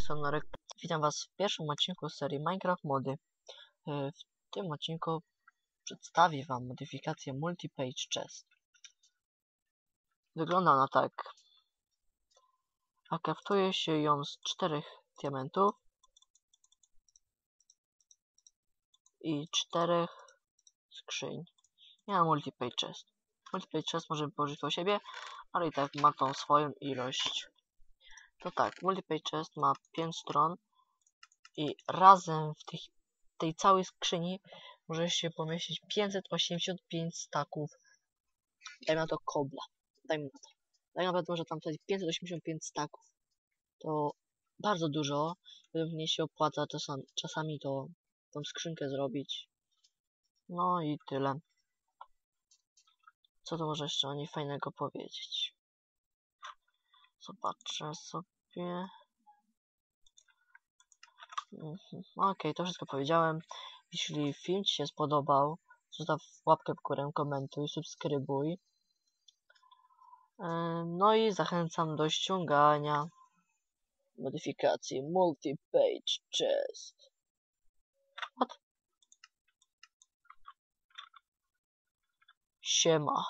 strony Norek. Witam Was w pierwszym odcinku serii Minecraft Mody. E, W tym odcinku przedstawię Wam modyfikację Multi-Page Chest. Wygląda ona tak. A się ją z czterech diamentów i czterech skrzyń. Nie ma Multi-Page Chest. Multi-Page Chest możemy położyć po siebie, ale i tak ma tą swoją ilość. To tak, Multipage Chest ma 5 stron i razem w tych, tej całej skrzyni może się pomieścić 585 staków. Dajmy na to kobla. Dajmy na to. Dajmy na to, może tam wtedy 585 staków. To bardzo dużo. Według mnie się opłaca czasami, czasami to, tą skrzynkę zrobić. No i tyle. Co to może jeszcze o niej fajnego powiedzieć? Zobaczę sobie. Mhm. Okej, to wszystko powiedziałem. Jeśli film Ci się spodobał, zostaw łapkę w górę, komentuj, subskrybuj. No i zachęcam do ściągania modyfikacji Multi-Page Chest. What? Siema.